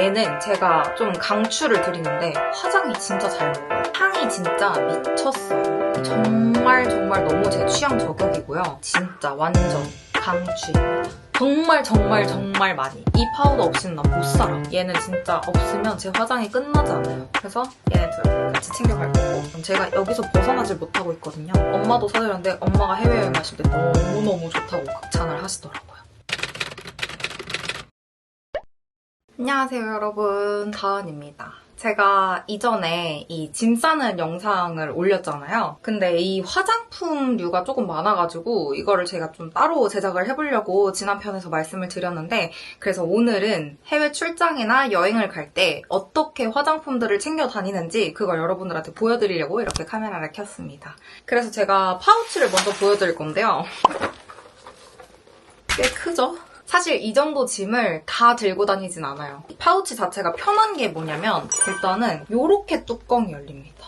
얘는 제가 좀 강추를 드리는데 화장이 진짜 잘 먹어요. 향이 진짜 미쳤어요. 정말 정말 너무 제 취향 저격이고요. 진짜 완전 강추입니다. 정말 정말 정말 많이. 이 파우더 없이는 나 못 살아. 얘는 진짜 없으면 제 화장이 끝나지 않아요. 그래서 얘네 둘 같이 챙겨갈 거고. 그럼 제가 여기서 벗어나질 못하고 있거든요. 엄마도 사드렸는데 엄마가 해외여행 가실 때 너무너무 좋다고 극찬을 하시더라고요. 안녕하세요 여러분 다은입니다. 제가 이전에 이 짐 싸는 영상을 올렸잖아요. 근데 이 화장품류가 조금 많아가지고 이거를 제가 좀 따로 제작을 해보려고 지난 편에서 말씀을 드렸는데 그래서 오늘은 해외 출장이나 여행을 갈 때 어떻게 화장품들을 챙겨 다니는지 그걸 여러분들한테 보여드리려고 이렇게 카메라를 켰습니다. 그래서 제가 파우치를 먼저 보여드릴 건데요. 꽤 크죠? 사실 이 정도 짐을 다 들고 다니진 않아요. 이 파우치 자체가 편한 게 뭐냐면 일단은 요렇게 뚜껑이 열립니다.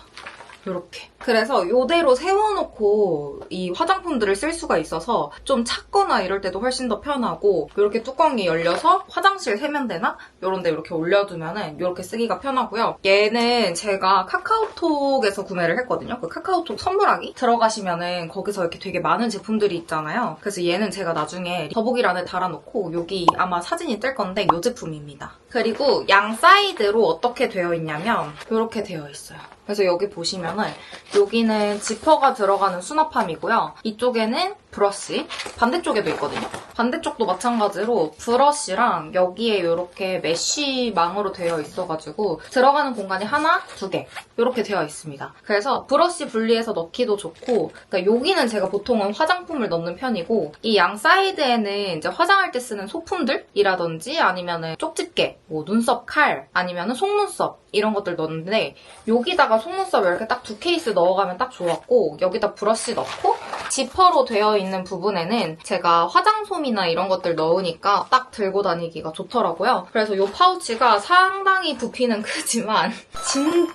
요렇게. 그래서 요대로 세워놓고 이 화장품들을 쓸 수가 있어서 좀 찾거나 이럴 때도 훨씬 더 편하고 이렇게 뚜껑이 열려서 화장실 세면대나 이런 데 이렇게 올려두면은 이렇게 쓰기가 편하고요. 얘는 제가 카카오톡에서 구매를 했거든요. 그 카카오톡 선물하기 들어가시면은 거기서 이렇게 되게 많은 제품들이 있잖아요. 그래서 얘는 제가 나중에 더보기란에 달아놓고 여기 아마 사진이 뜰 건데 이 제품입니다. 그리고 양 사이드로 어떻게 되어 있냐면 이렇게 되어 있어요. 그래서 여기 보시면은 여기는 지퍼가 들어가는 수납함이고요. 이쪽에는 브러쉬, 반대쪽에도 있거든요. 반대쪽도 마찬가지로 브러쉬랑 여기에 이렇게 메쉬망으로 되어 있어가지고 들어가는 공간이 하나, 두 개 이렇게 되어 있습니다. 그래서 브러쉬 분리해서 넣기도 좋고 그러니까 여기는 제가 보통은 화장품을 넣는 편이고 이 양 사이드에는 이제 화장할 때 쓰는 소품들이라든지 아니면은 쪽집게, 뭐 눈썹 칼, 아니면은 속눈썹 이런 것들 넣는데 여기다가 속눈썹 이렇게 딱 두 케이스 넣어가면 딱 좋았고 여기다 브러쉬 넣고 지퍼로 되어 있는 부분에는 제가 화장솜이나 이런 것들 넣으니까 딱 들고 다니기가 좋더라고요. 그래서 이 파우치가 상당히 부피는 크지만 진짜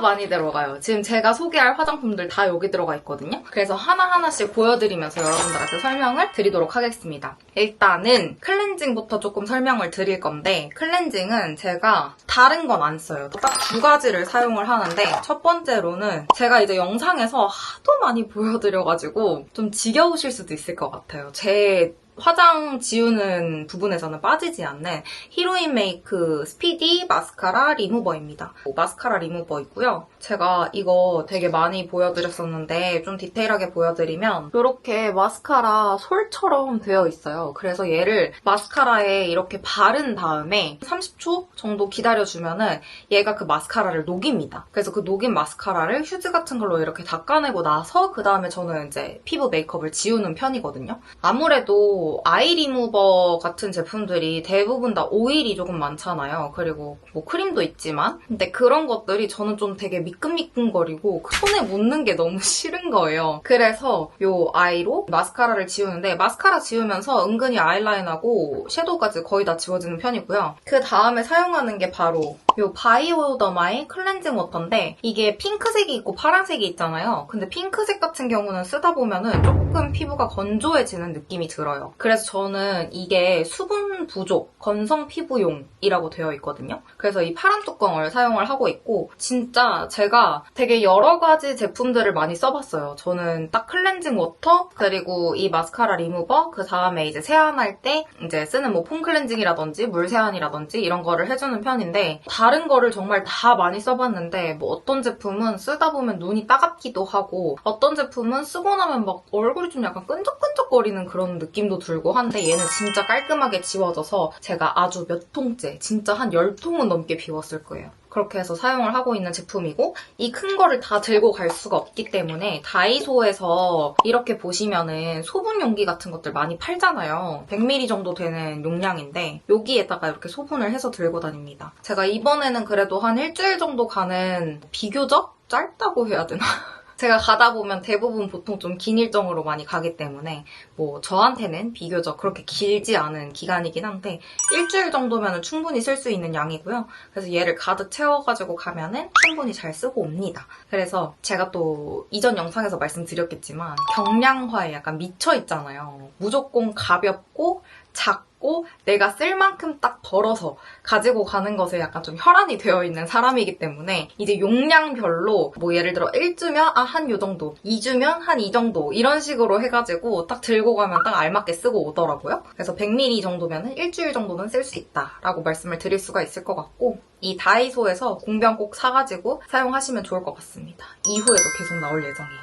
많이 들어가요. 지금 제가 소개할 화장품들 다 여기 들어가 있거든요. 그래서 하나하나씩 보여드리면서 여러분들한테 설명을 드리도록 하겠습니다. 일단은 클렌징부터 조금 설명을 드릴 건데 클렌징은 제가 다른 건 안 써요. 딱 두 가지를 사용을 하는데 첫 번째로는 제가 이제 영상에서 하도 많이 보여드려가지고 좀 지겨우실 수도 있을 것 같아요. 제 화장 지우는 부분에서는 빠지지 않는 히로인 메이크 스피디 마스카라 리무버입니다. 마스카라 리무버이고요. 제가 이거 되게 많이 보여드렸었는데 좀 디테일하게 보여드리면 이렇게 마스카라 솔처럼 되어 있어요. 그래서 얘를 마스카라에 이렇게 바른 다음에 30초 정도 기다려주면은 얘가 그 마스카라를 녹입니다. 그래서 그 녹인 마스카라를 휴지 같은 걸로 이렇게 닦아내고 나서 그 다음에 저는 이제 피부 메이크업을 지우는 편이거든요. 아무래도 아이 리무버 같은 제품들이 대부분 다 오일이 조금 많잖아요. 그리고 뭐 크림도 있지만 근데 그런 것들이 저는 좀 되게 미끈미끈거리고 그 손에 묻는 게 너무 싫은 거예요. 그래서 요 아이로 마스카라를 지우는데 마스카라 지우면서 은근히 아이라인하고 섀도우까지 거의 다 지워지는 편이고요. 그 다음에 사용하는 게 바로 요 바이오더마의 클렌징 워터인데 이게 핑크색이 있고 파란색이 있잖아요. 근데 핑크색 같은 경우는 쓰다 보면은 조금 피부가 건조해지는 느낌이 들어요. 그래서 저는 이게 수분 부족 건성 피부용이라고 되어 있거든요. 그래서 이 파란 뚜껑을 사용을 하고 있고 진짜 제가 되게 여러 가지 제품들을 많이 써봤어요. 저는 딱 클렌징 워터 그리고 이 마스카라 리무버 그 다음에 이제 세안할 때 이제 쓰는 뭐 폼 클렌징이라든지 물 세안이라든지 이런 거를 해주는 편인데 다른 거를 정말 다 많이 써봤는데 뭐 어떤 제품은 쓰다 보면 눈이 따갑기도 하고 어떤 제품은 쓰고 나면 막 얼굴이 좀 약간 끈적끈적거리는 그런 느낌도 들고 한데 얘는 진짜 깔끔하게 지워져서 제가 아주 몇 통째 진짜 한 10통은 넘게 비웠을 거예요. 그렇게 해서 사용을 하고 있는 제품이고 이 큰 거를 다 들고 갈 수가 없기 때문에 다이소에서 이렇게 보시면은 소분 용기 같은 것들 많이 팔잖아요. 100ml 정도 되는 용량인데 여기에다가 이렇게 소분을 해서 들고 다닙니다. 제가 이번에는 그래도 한 일주일 정도 가는 비교적 짧다고 해야 되나? 제가 가다 보면 대부분 보통 좀 긴 일정으로 많이 가기 때문에 뭐 저한테는 비교적 그렇게 길지 않은 기간이긴 한데 일주일 정도면 충분히 쓸 수 있는 양이고요. 그래서 얘를 가득 채워가지고 가면은 충분히 잘 쓰고 옵니다. 그래서 제가 또 이전 영상에서 말씀드렸겠지만 경량화에 약간 미쳐 있잖아요. 무조건 가볍고 작고 내가 쓸 만큼 딱 덜어서 가지고 가는 것에 약간 좀 혈안이 되어 있는 사람이기 때문에 이제 용량별로 뭐 예를 들어 1주면 아 한 요 정도, 2주면 한 이 정도 이런 식으로 해가지고 딱 들고 가면 딱 알맞게 쓰고 오더라고요. 그래서 100ml 정도면 일주일 정도는 쓸 수 있다라고 말씀을 드릴 수가 있을 것 같고 이 다이소에서 공병 꼭 사가지고 사용하시면 좋을 것 같습니다. 이후에도 계속 나올 예정이에요.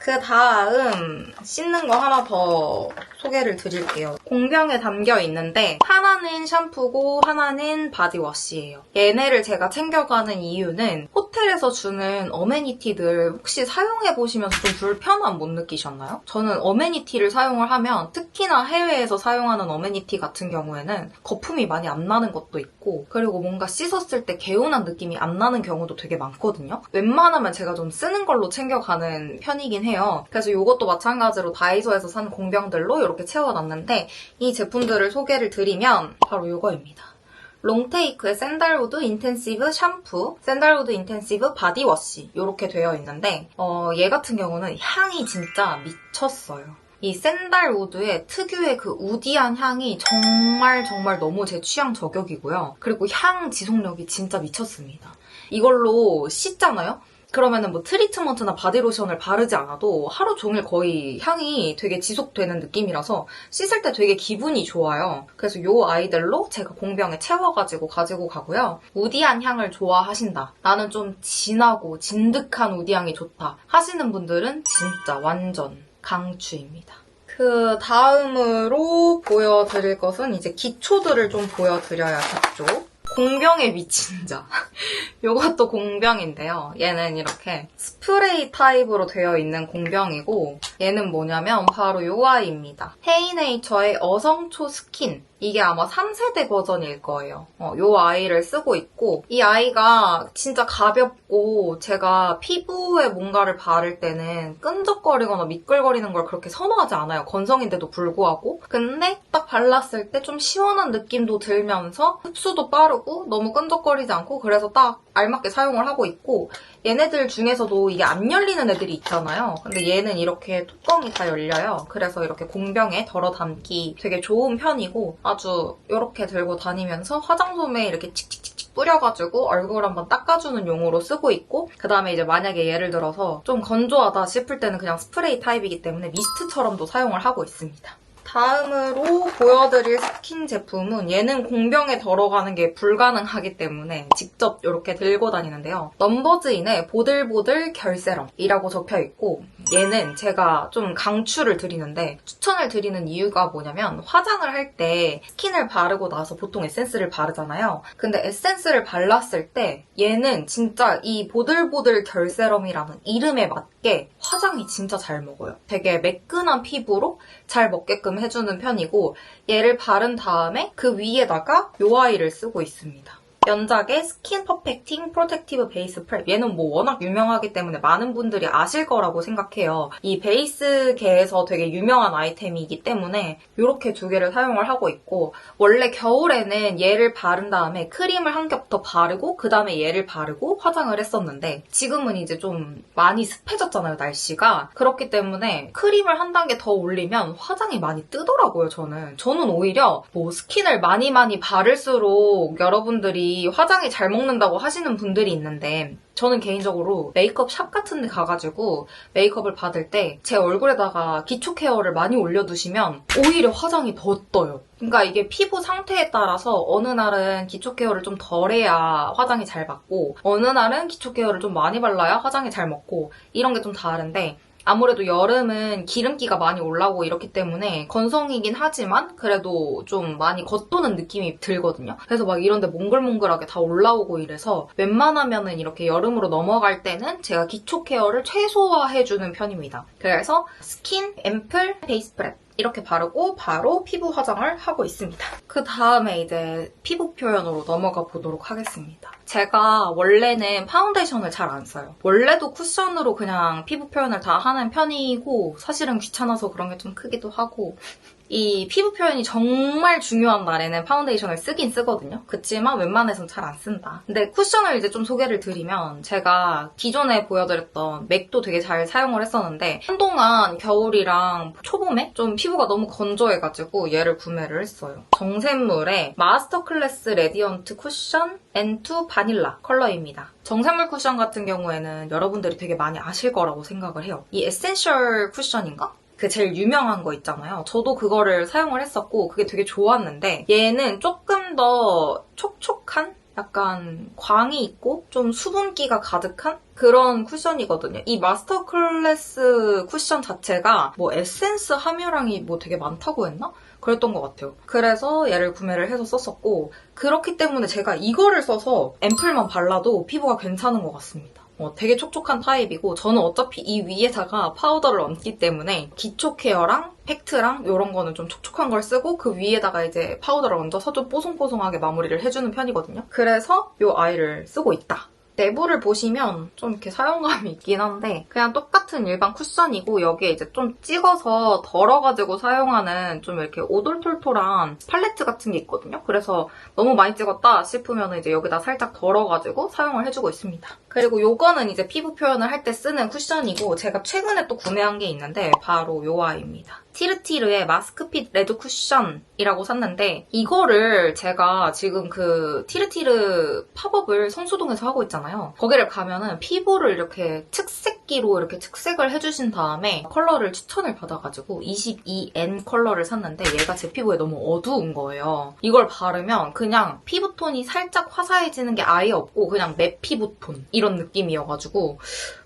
그 다음 씻는 거 하나 더 소개를 드릴게요. 공병에 담겨 있는데 하나는 샴푸고 하나는 바디워시예요. 얘네를 제가 챙겨가는 이유는 호텔에서 주는 어메니티들 혹시 사용해 보시면서 좀 불편함 못 느끼셨나요? 저는 어메니티를 사용을 하면 특히나 해외에서 사용하는 어메니티 같은 경우에는 거품이 많이 안 나는 것도 있고 그리고 뭔가 씻었을 때 개운한 느낌이 안 나는 경우도 되게 많거든요. 웬만하면 제가 좀 쓰는 걸로 챙겨가는 편이긴 해요. 그래서 이것도 마찬가지로 다이소에서 산 공병들로 이렇게 채워놨는데 이 제품들을 소개를 드리면 바로 이거입니다. 롱테이크의 샌달우드 인텐시브 샴푸, 샌달우드 인텐시브 바디워시 이렇게 되어 있는데 어, 얘 같은 경우는 향이 진짜 미쳤어요. 이 샌달우드의 특유의 그 우디한 향이 정말 정말 너무 제 취향 저격이고요. 그리고 향 지속력이 진짜 미쳤습니다. 이걸로 씻잖아요? 그러면은 뭐 트리트먼트나 바디로션을 바르지 않아도 하루 종일 거의 향이 되게 지속되는 느낌이라서 씻을 때 되게 기분이 좋아요. 그래서 이 아이들로 제가 공병에 채워가지고 가지고 가고요. 우디한 향을 좋아하신다. 나는 좀 진하고 진득한 우디향이 좋다. 하시는 분들은 진짜 완전 강추입니다. 그 다음으로 보여드릴 것은 이제 기초들을 좀 보여드려야겠죠. 공병에 미친 자. 이것도 공병인데요. 얘는 이렇게 스프레이 타입으로 되어 있는 공병이고 얘는 뭐냐면 바로 이 아이입니다. 헤이네이처의 어성초 스킨. 이게 아마 3세대 버전일 거예요. 어, 이 아이를 쓰고 있고 이 아이가 진짜 가볍고 제가 피부에 뭔가를 바를 때는 끈적거리거나 미끌거리는 걸 그렇게 선호하지 않아요. 건성인데도 불구하고. 근데 딱 발랐을 때 좀 시원한 느낌도 들면서 흡수도 빠르고 너무 끈적거리지 않고 그래서 딱 알맞게 사용을 하고 있고 얘네들 중에서도 이게 안 열리는 애들이 있잖아요. 근데 얘는 이렇게 뚜껑이 다 열려요. 그래서 이렇게 공병에 덜어 담기 되게 좋은 편이고 아주 이렇게 들고 다니면서 화장솜에 이렇게 칙칙칙칙 뿌려가지고 얼굴 한번 닦아주는 용으로 쓰고 있고 그 다음에 이제 만약에 예를 들어서 좀 건조하다 싶을 때는 그냥 스프레이 타입이기 때문에 미스트처럼도 사용을 하고 있습니다. 다음으로 보여드릴 스킨 제품은 얘는 공병에 들어가는 게 불가능하기 때문에 직접 이렇게 들고 다니는데요. 넘버즈인의 보들보들 결세럼이라고 적혀 있고 얘는 제가 좀 강추를 드리는데 추천을 드리는 이유가 뭐냐면 화장을 할 때 스킨을 바르고 나서 보통 에센스를 바르잖아요. 근데 에센스를 발랐을 때 얘는 진짜 이 보들보들 결세럼이라는 이름에 맞게 화장이 진짜 잘 먹어요. 되게 매끈한 피부로 잘 먹게끔 해주는 편이고 얘를 바른 다음에 그 위에다가 요 아이를 쓰고 있습니다. 연작의 스킨 퍼펙팅 프로텍티브 베이스 프랩. 얘는 뭐 워낙 유명하기 때문에 많은 분들이 아실 거라고 생각해요. 이 베이스계에서 되게 유명한 아이템이기 때문에 이렇게 두 개를 사용을 하고 있고 원래 겨울에는 얘를 바른 다음에 크림을 한 겹 더 바르고 그 다음에 얘를 바르고 화장을 했었는데 지금은 이제 좀 많이 습해졌잖아요, 날씨가. 그렇기 때문에 크림을 한 단계 더 올리면 화장이 많이 뜨더라고요, 저는. 저는 오히려 뭐 스킨을 많이 많이 바를수록 여러분들이 화장이 잘 먹는다고 하시는 분들이 있는데 저는 개인적으로 메이크업 샵 같은 데 가가지고 메이크업을 받을 때 제 얼굴에다가 기초 케어를 많이 올려두시면 오히려 화장이 더 떠요. 그러니까 이게 피부 상태에 따라서 어느 날은 기초 케어를 좀 덜해야 화장이 잘 받고 어느 날은 기초 케어를 좀 많이 발라야 화장이 잘 먹고 이런 게 좀 다른데 아무래도 여름은 기름기가 많이 올라오고 이렇기 때문에 건성이긴 하지만 그래도 좀 많이 겉도는 느낌이 들거든요. 그래서 막 이런데 몽글몽글하게 다 올라오고 이래서 웬만하면은 이렇게 여름으로 넘어갈 때는 제가 기초 케어를 최소화해주는 편입니다. 그래서 스킨, 앰플, 페이스 프랩 이렇게 바르고 바로 피부 화장을 하고 있습니다. 그 다음에 이제 피부 표현으로 넘어가 보도록 하겠습니다. 제가 원래는 파운데이션을 잘 안 써요. 원래도 쿠션으로 그냥 피부 표현을 다 하는 편이고 사실은 귀찮아서 그런 게 좀 크기도 하고 이 피부 표현이 정말 중요한 날에는 파운데이션을 쓰긴 쓰거든요. 그치만 웬만해선 잘 안 쓴다. 근데 쿠션을 이제 좀 소개를 드리면 제가 기존에 보여드렸던 맥도 되게 잘 사용을 했었는데 한동안 겨울이랑 초봄에 좀 피부가 너무 건조해가지고 얘를 구매를 했어요. 정샘물의 마스터 클래스 레디언트 쿠션 N2 바닐라 컬러입니다. 정샘물 쿠션 같은 경우에는 여러분들이 되게 많이 아실 거라고 생각을 해요. 이 에센셜 쿠션인가? 그 제일 유명한 거 있잖아요. 저도 그거를 사용을 했었고 그게 되게 좋았는데 얘는 조금 더 촉촉한 약간 광이 있고 좀 수분기가 가득한 그런 쿠션이거든요. 이 마스터 클래스 쿠션 자체가 뭐 에센스 함유량이 뭐 되게 많다고 했나? 그랬던 것 같아요. 그래서 얘를 구매를 해서 썼었고 그렇기 때문에 제가 이거를 써서 앰플만 발라도 피부가 괜찮은 것 같습니다. 어, 되게 촉촉한 타입이고 저는 어차피 이 위에다가 파우더를 얹기 때문에 기초 케어랑 팩트랑 이런 거는 좀 촉촉한 걸 쓰고 그 위에다가 이제 파우더를 얹어서 좀 뽀송뽀송하게 마무리를 해주는 편이거든요. 그래서 이 아이를 쓰고 있다. 내부를 보시면 좀 이렇게 사용감이 있긴 한데 그냥 똑같은 일반 쿠션이고 여기에 이제 좀 찍어서 덜어가지고 사용하는 좀 이렇게 오돌톨톨한 팔레트 같은 게 있거든요. 그래서 너무 많이 찍었다 싶으면 이제 여기다 살짝 덜어가지고 사용을 해주고 있습니다. 그리고 요거는 이제 피부 표현을 할 때 쓰는 쿠션이고 제가 최근에 또 구매한 게 있는데 바로 요 아이입니다. 티르티르의 마스크핏 레드 쿠션이라고 샀는데 이거를 제가 지금 그 티르티르 팝업을 성수동에서 하고 있잖아요. 거기를 가면은 피부를 이렇게 측색기로 이렇게 측색을 해주신 다음에 컬러를 추천을 받아가지고 22N 컬러를 샀는데 얘가 제 피부에 너무 어두운 거예요. 이걸 바르면 그냥 피부톤이 살짝 화사해지는 게 아예 없고 그냥 내 피부톤 이런 느낌이어가지고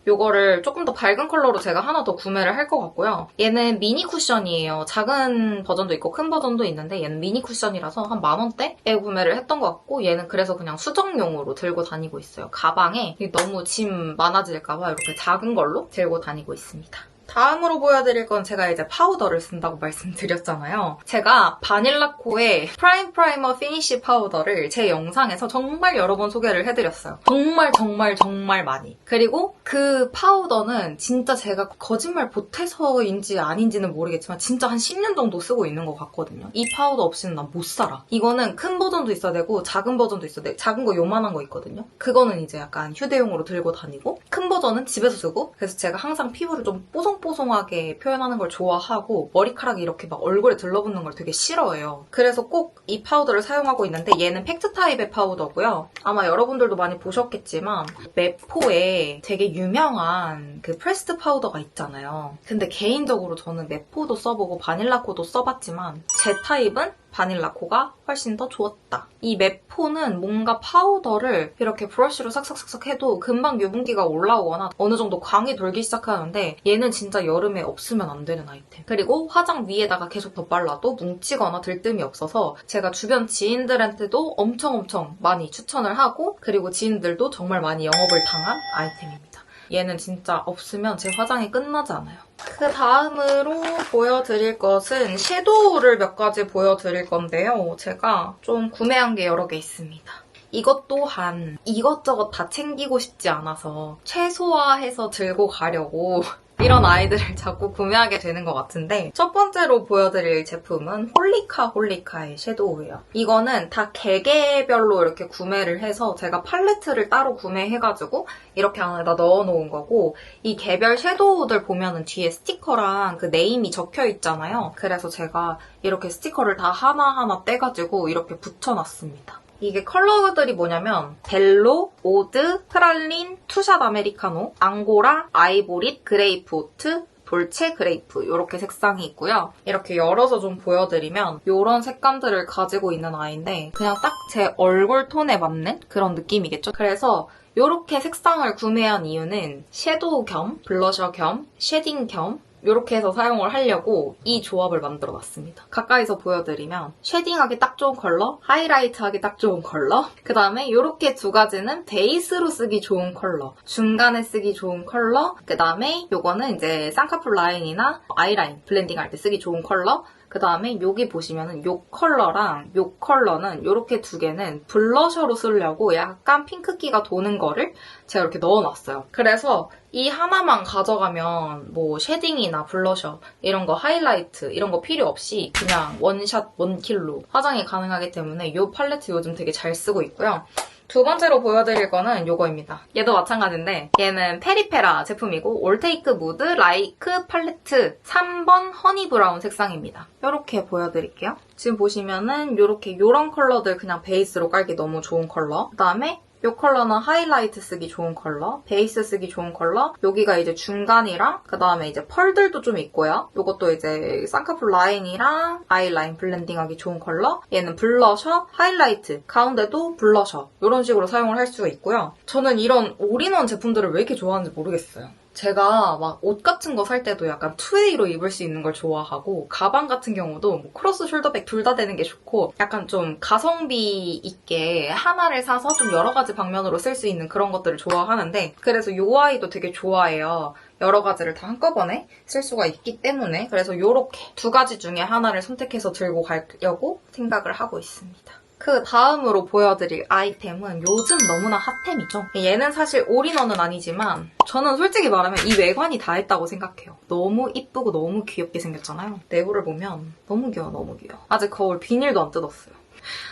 요거를 조금 더 밝은 컬러로 제가 하나 더 구매를 할 것 같고요. 얘는 미니 쿠션이에요. 작은 버전도 있고 큰 버전도 있는데 얘는 미니 쿠션이라서 한 만원대에 구매를 했던 것 같고 얘는 그래서 그냥 수정용으로 들고 다니고 있어요. 가방에 너무 짐 많아질까봐 이렇게 작은 걸로 들고 다니고 있습니다. 다음으로 보여드릴 건 제가 이제 파우더를 쓴다고 말씀드렸잖아요. 제가 바닐라코의 프라임 프라이머 피니쉬 파우더를 제 영상에서 정말 여러 번 소개를 해드렸어요. 정말 정말 정말 많이. 그리고 그 파우더는 진짜 제가 거짓말 못해서인지 아닌지는 모르겠지만 진짜 한 10년 정도 쓰고 있는 것 같거든요. 이 파우더 없이는 난 못 살아. 이거는 큰 버전도 있어야 되고 작은 버전도 있어야 돼. 작은 거 요만한 거 있거든요. 그거는 이제 약간 휴대용으로 들고 다니고 큰 버전은 집에서 쓰고 그래서 제가 항상 피부를 좀 뽀송 뽀송하게 표현하는 걸 좋아하고 머리카락이 이렇게 막 얼굴에 들러붙는 걸 되게 싫어해요. 그래서 꼭 이 파우더를 사용하고 있는데 얘는 팩트 타입의 파우더고요. 아마 여러분들도 많이 보셨겠지만 메포에 되게 유명한 그 프레스트 파우더가 있잖아요. 근데 개인적으로 저는 메포도 써보고 바닐라코도 써봤지만 제 타입은 바닐라코가 훨씬 더 좋았다. 이 메포는 뭔가 파우더를 이렇게 브러쉬로 싹싹싹싹 해도 금방 유분기가 올라오거나 어느 정도 광이 돌기 시작하는데 얘는 진짜 여름에 없으면 안 되는 아이템. 그리고 화장 위에다가 계속 덧발라도 뭉치거나 들뜸이 없어서 제가 주변 지인들한테도 엄청 엄청 많이 추천을 하고 그리고 지인들도 정말 많이 영업을 당한 아이템입니다. 얘는 진짜 없으면 제 화장이 끝나지 않아요. 그 다음으로 보여드릴 것은 섀도우를 몇 가지 보여드릴 건데요. 제가 좀 구매한 게 여러 개 있습니다. 이것 또한 이것저것 다 챙기고 싶지 않아서 최소화해서 들고 가려고 이런 아이들을 자꾸 구매하게 되는 것 같은데 첫 번째로 보여드릴 제품은 홀리카 홀리카의 섀도우예요. 이거는 다 개개별로 이렇게 구매를 해서 제가 팔레트를 따로 구매해가지고 이렇게 안에다 넣어놓은 거고 이 개별 섀도우들 보면은 뒤에 스티커랑 그 네임이 적혀 있잖아요. 그래서 제가 이렇게 스티커를 다 하나하나 떼가지고 이렇게 붙여놨습니다. 이게 컬러들이 뭐냐면 벨로, 오드, 프랄린, 투샷 아메리카노, 앙고라, 아이보릿, 그레이프 오트, 돌체 그레이프 이렇게 색상이 있고요. 이렇게 열어서 좀 보여드리면 이런 색감들을 가지고 있는 아이인데 그냥 딱 제 얼굴 톤에 맞는 그런 느낌이겠죠. 그래서 이렇게 색상을 구매한 이유는 섀도우 겸 블러셔 겸 쉐딩 겸 이렇게 해서 사용을 하려고 이 조합을 만들어 놨습니다. 가까이서 보여드리면 쉐딩하기 딱 좋은 컬러, 하이라이트하기 딱 좋은 컬러, 그 다음에 이렇게 두 가지는 베이스로 쓰기 좋은 컬러, 중간에 쓰기 좋은 컬러, 그 다음에 이거는 이제 쌍꺼풀 라인이나 아이라인 블렌딩 할 때 쓰기 좋은 컬러, 그 다음에 여기 보시면은 요 컬러랑 요 컬러는 요렇게 두 개는 블러셔로 쓰려고 약간 핑크기가 도는 거를 제가 이렇게 넣어놨어요. 그래서 이 하나만 가져가면 뭐 쉐딩이나 블러셔 이런 거 하이라이트 이런 거 필요 없이 그냥 원샷 원킬로 화장이 가능하기 때문에 이 팔레트 요즘 되게 잘 쓰고 있고요. 두 번째로 보여드릴 거는 이거입니다. 얘도 마찬가지인데 얘는 페리페라 제품이고 올테이크 무드 라이크 팔레트 3번 허니 브라운 색상입니다. 이렇게 보여드릴게요. 지금 보시면은 이렇게 이런 컬러들 그냥 베이스로 깔기 너무 좋은 컬러. 그다음에 이 컬러는 하이라이트 쓰기 좋은 컬러, 베이스 쓰기 좋은 컬러, 여기가 이제 중간이랑 그 다음에 이제 펄들도 좀 있고요. 이것도 이제 쌍꺼풀 라인이랑 아이라인 블렌딩하기 좋은 컬러, 얘는 블러셔, 하이라이트, 가운데도 블러셔 이런 식으로 사용을 할 수가 있고요. 저는 이런 올인원 제품들을 왜 이렇게 좋아하는지 모르겠어요. 제가 막 옷 같은 거 살 때도 약간 투웨이로 입을 수 있는 걸 좋아하고 가방 같은 경우도 뭐 크로스 숄더백 둘 다 되는 게 좋고 약간 좀 가성비 있게 하나를 사서 좀 여러 가지 방면으로 쓸 수 있는 그런 것들을 좋아하는데 그래서 요 아이도 되게 좋아해요. 여러 가지를 다 한꺼번에 쓸 수가 있기 때문에 그래서 이렇게 두 가지 중에 하나를 선택해서 들고 가려고 생각을 하고 있습니다. 그 다음으로 보여드릴 아이템은 요즘 너무나 핫템이죠. 얘는 사실 올인원은 아니지만 저는 솔직히 말하면 이 외관이 다 했다고 생각해요. 너무 이쁘고 너무 귀엽게 생겼잖아요. 내부를 보면 너무 귀여워 너무 귀여워. 아직 거울 비닐도 안 뜯었어요.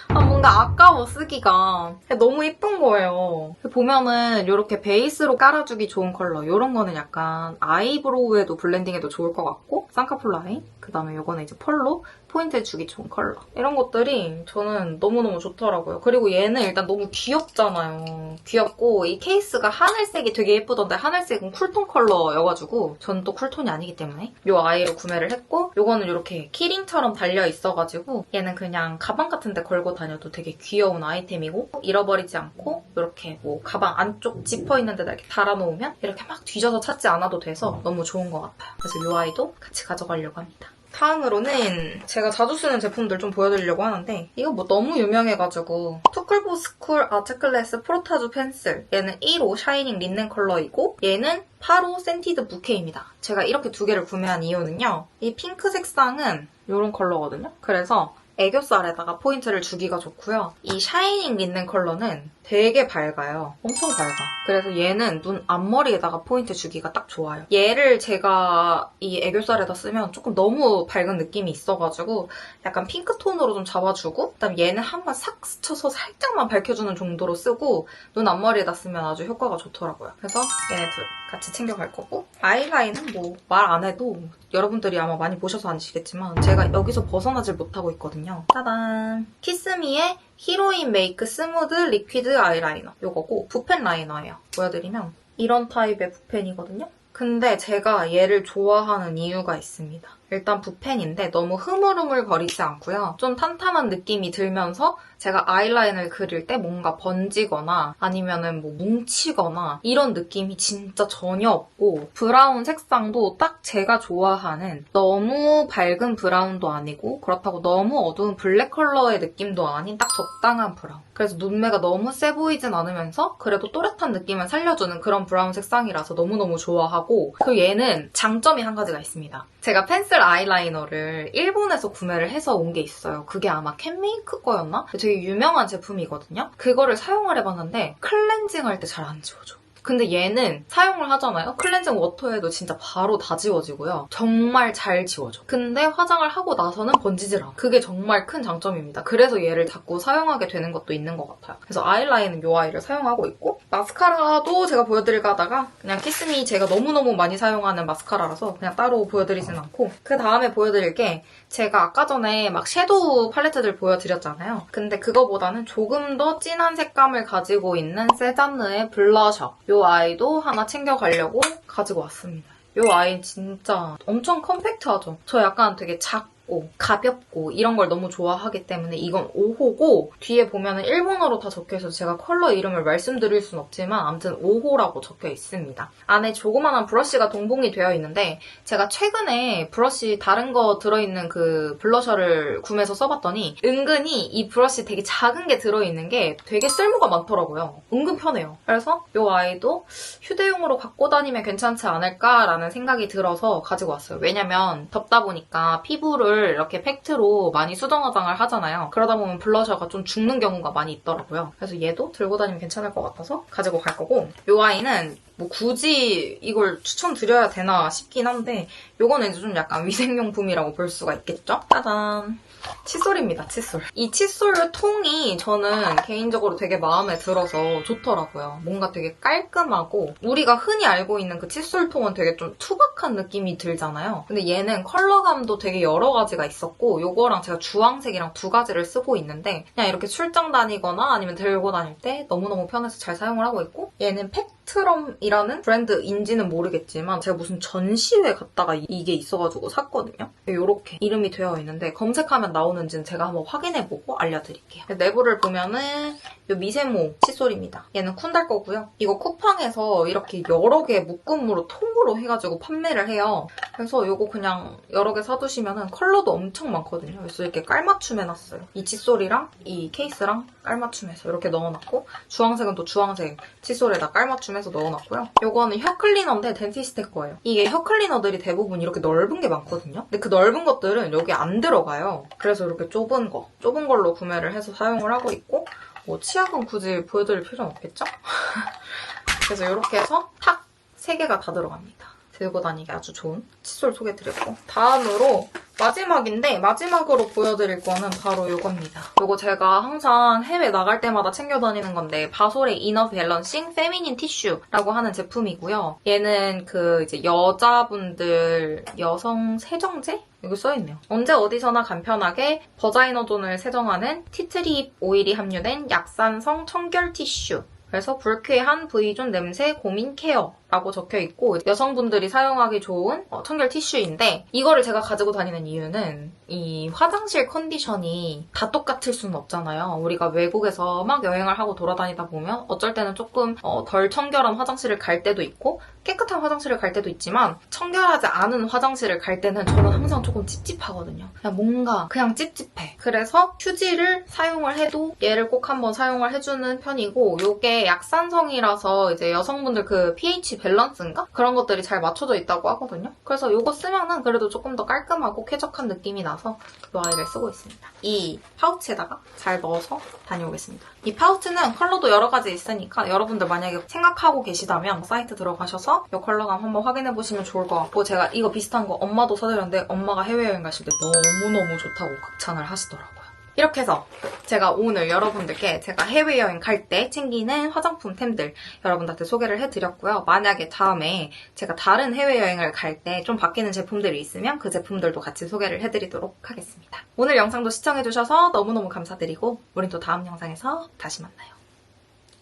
아, 뭔가 아까워 쓰기가 너무 이쁜 거예요. 보면은 이렇게 베이스로 깔아주기 좋은 컬러 이런 거는 약간 아이브로우에도 블렌딩해도 좋을 것 같고 쌍꺼풀 라인 그 다음에 이거는 이제 펄로 포인트 주기 좋은 컬러 이런 것들이 저는 너무너무 좋더라고요. 그리고 얘는 일단 너무 귀엽잖아요. 귀엽고 이 케이스가 하늘색이 되게 예쁘던데 하늘색은 쿨톤 컬러여가지고 저는 또 쿨톤이 아니기 때문에 이 아이로 구매를 했고 이거는 이렇게 키링처럼 달려 있어가지고 얘는 그냥 가방 같은 데 걸고 다녀도 되게 귀여운 아이템이고 잃어버리지 않고 이렇게 뭐 가방 안쪽 지퍼 있는 데다 이렇게 달아놓으면 이렇게 막 뒤져서 찾지 않아도 돼서 너무 좋은 것 같아요. 그래서 이 아이도 같이 가져가려고 합니다. 다음으로는 제가 자주 쓰는 제품들 좀 보여드리려고 하는데 이거 뭐 너무 유명해가지고 투쿨보스쿨 아트클래스 프로타주 펜슬 얘는 1호 샤이닝 린넨 컬러이고 얘는 8호 센티드 부케입니다. 제가 이렇게 두 개를 구매한 이유는요. 이 핑크 색상은 이런 컬러거든요. 그래서 애교살에다가 포인트를 주기가 좋고요. 이 샤이닝 린넨 컬러는 되게 밝아요. 엄청 밝아. 그래서 얘는 눈 앞머리에다가 포인트 주기가 딱 좋아요. 얘를 제가 이 애교살에다 쓰면 조금 너무 밝은 느낌이 있어가지고 약간 핑크톤으로 좀 잡아주고 그다음 얘는 한 번 싹 스쳐서 살짝만 밝혀주는 정도로 쓰고 눈 앞머리에다 쓰면 아주 효과가 좋더라고요. 그래서 얘네 둘 같이 챙겨갈 거고 아이라인은 뭐 말 안 해도 여러분들이 아마 많이 보셔서 아시겠지만 제가 여기서 벗어나질 못하고 있거든요. 짜잔! 키스미의 히로인 메이크 스무드 리퀴드 아이라이너 이거고 붓펜 라이너예요. 보여드리면 이런 타입의 붓펜이거든요. 근데 제가 얘를 좋아하는 이유가 있습니다. 일단 붓펜인데 너무 흐물흐물 거리지 않고요. 좀 탄탄한 느낌이 들면서 제가 아이라인을 그릴 때 뭔가 번지거나 아니면은 뭐 뭉치거나 이런 느낌이 진짜 전혀 없고 브라운 색상도 딱 제가 좋아하는 너무 밝은 브라운도 아니고 그렇다고 너무 어두운 블랙 컬러의 느낌도 아닌 딱 적당한 브라운. 그래서 눈매가 너무 세 보이진 않으면서 그래도 또렷한 느낌을 살려주는 그런 브라운 색상이라서 너무너무 좋아하고 그리고 얘는 장점이 한 가지가 있습니다. 제가 펜슬 아이라이너를 일본에서 구매를 해서 온 게 있어요. 그게 아마 캔메이크 거였나? 되게 유명한 제품이거든요. 그거를 사용을 해봤는데 클렌징 할 때 잘 안 지워져. 근데 얘는 사용을 하잖아요? 클렌징 워터에도 진짜 바로 다 지워지고요. 정말 잘 지워져. 근데 화장을 하고 나서는 번지질 않아. 그게 정말 큰 장점입니다. 그래서 얘를 자꾸 사용하게 되는 것도 있는 것 같아요. 그래서 아이라인은 이 아이를 사용하고 있고 마스카라도 제가 보여드릴까 하다가 그냥 키스미 제가 너무너무 많이 사용하는 마스카라라서 그냥 따로 보여드리진 않고 그 다음에 보여드릴 게 제가 아까 전에 막 섀도우 팔레트들 보여드렸잖아요. 근데 그거보다는 조금 더 진한 색감을 가지고 있는 세잔느의 블러셔. 이 아이도 하나 챙겨가려고 가지고 왔습니다. 이 아이 진짜 엄청 컴팩트하죠? 저 약간 되게 작 고 가볍고 이런 걸 너무 좋아하기 때문에 이건 5호고 뒤에 보면은 일본어로 다 적혀있어서 제가 컬러 이름을 말씀드릴 순 없지만 아무튼 5호라고 적혀 있습니다. 안에 조그만한 브러쉬가 동봉이 되어 있는데 제가 최근에 브러쉬 다른 거 들어있는 그 블러셔를 구매해서 써봤더니 은근히 이 브러쉬 되게 작은 게 들어있는 게 되게 쓸모가 많더라고요. 은근 편해요. 그래서 이 아이도 휴대용으로 갖고 다니면 괜찮지 않을까라는 생각이 들어서 가지고 왔어요. 왜냐면 덥다 보니까 피부를 블러셔를 이렇게 팩트로 많이 수정 화장을 하잖아요. 그러다 보면 블러셔가 좀 죽는 경우가 많이 있더라고요. 그래서 얘도 들고 다니면 괜찮을 것 같아서 가지고 갈 거고 이 아이는 뭐 굳이 이걸 추천드려야 되나 싶긴 한데 요거는 이제 좀 약간 위생용품이라고 볼 수가 있겠죠? 짜잔! 칫솔입니다, 칫솔. 이 칫솔 통이 저는 개인적으로 되게 마음에 들어서 좋더라고요. 뭔가 되게 깔끔하고 우리가 흔히 알고 있는 그 칫솔 통은 되게 좀 투박한 느낌이 들잖아요. 근데 얘는 컬러감도 되게 여러 가지가 있었고 요거랑 제가 주황색이랑 두 가지를 쓰고 있는데 그냥 이렇게 출장 다니거나 아니면 들고 다닐 때 너무너무 편해서 잘 사용을 하고 있고 얘는 팩트럼이라는 브랜드인지는 모르겠지만 제가 무슨 전시회 갔다가 이게 있어가지고 샀거든요. 이렇게 이름이 되어 있는데 검색하면 나오는지는 제가 한번 확인해보고 알려드릴게요. 내부를 보면은 이 미세모 칫솔입니다. 얘는 쿤달 거고요. 이거 쿠팡에서 이렇게 여러 개 묶음으로 통으로 해가지고 판매를 해요. 그래서 이거 그냥 여러 개 사두시면은 컬러도 엄청 많거든요. 그래서 이렇게 깔맞춤 해놨어요. 이 칫솔이랑 이 케이스랑 깔맞춤해서 이렇게 넣어놨고 주황색은 또 주황색 칫솔에다 깔맞춤해서 넣어놨고요. 요거는 혀 클리너인데 덴티스테 거예요. 이게 혀 클리너들이 대부분 이렇게 넓은 게 많거든요. 근데 그 넓은 것들은 여기 안 들어가요. 그래서 이렇게 좁은 거, 좁은 걸로 구매를 해서 사용을 하고 있고 뭐 치약은 굳이 보여드릴 필요는 없겠죠? 그래서 이렇게 해서 탁세 개가 다 들어갑니다. 들고 다니기 아주 좋은 칫솔 소개드렸고 다음으로 마지막인데 마지막으로 보여드릴 거는 바로 이겁니다. 이거 제가 항상 해외 나갈 때마다 챙겨 다니는 건데 바솔의 이너 밸런싱 페미닌 티슈라고 하는 제품이고요. 얘는 그 이제 여자분들 여성 세정제? 여기 써있네요. 언제 어디서나 간편하게 버자이너존을 세정하는 티트립 오일이 함유된 약산성 청결 티슈. 그래서 불쾌한 V존 냄새 고민 케어 라고 적혀 있고 여성분들이 사용하기 좋은 어, 청결 티슈인데 이거를 제가 가지고 다니는 이유는 이 화장실 컨디션이 다 똑같을 수는 없잖아요. 우리가 외국에서 막 여행을 하고 돌아다니다 보면 어쩔 때는 조금 어, 덜 청결한 화장실을 갈 때도 있고 깨끗한 화장실을 갈 때도 있지만 청결하지 않은 화장실을 갈 때는 저는 항상 조금 찝찝하거든요. 그냥 뭔가 그냥 찝찝해. 그래서 휴지를 사용을 해도 얘를 꼭 한번 사용을 해주는 편이고 이게 약산성이라서 이제 여성분들 그 pH 밸런스인가? 그런 것들이 잘 맞춰져 있다고 하거든요. 그래서 이거 쓰면은 그래도 조금 더 깔끔하고 쾌적한 느낌이 나서 이 아이를 쓰고 있습니다. 이 파우치에다가 잘 넣어서 다녀오겠습니다. 이 파우치는 컬러도 여러 가지 있으니까 여러분들 만약에 생각하고 계시다면 사이트 들어가셔서 이 컬러감 한번 확인해보시면 좋을 것 같고 제가 이거 비슷한 거 엄마도 사드렸는데 엄마가 해외여행 가실 때 너무너무 좋다고 극찬을 하시더라고요. 이렇게 해서 제가 오늘 여러분들께 제가 해외여행 갈 때 챙기는 화장품템들 여러분들한테 소개를 해드렸고요. 만약에 다음에 제가 다른 해외여행을 갈 때 좀 바뀌는 제품들이 있으면 그 제품들도 같이 소개를 해드리도록 하겠습니다. 오늘 영상도 시청해주셔서 너무너무 감사드리고 우린 또 다음 영상에서 다시 만나요.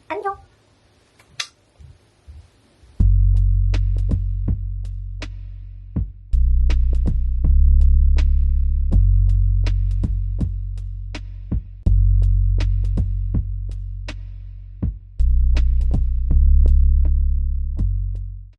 안녕!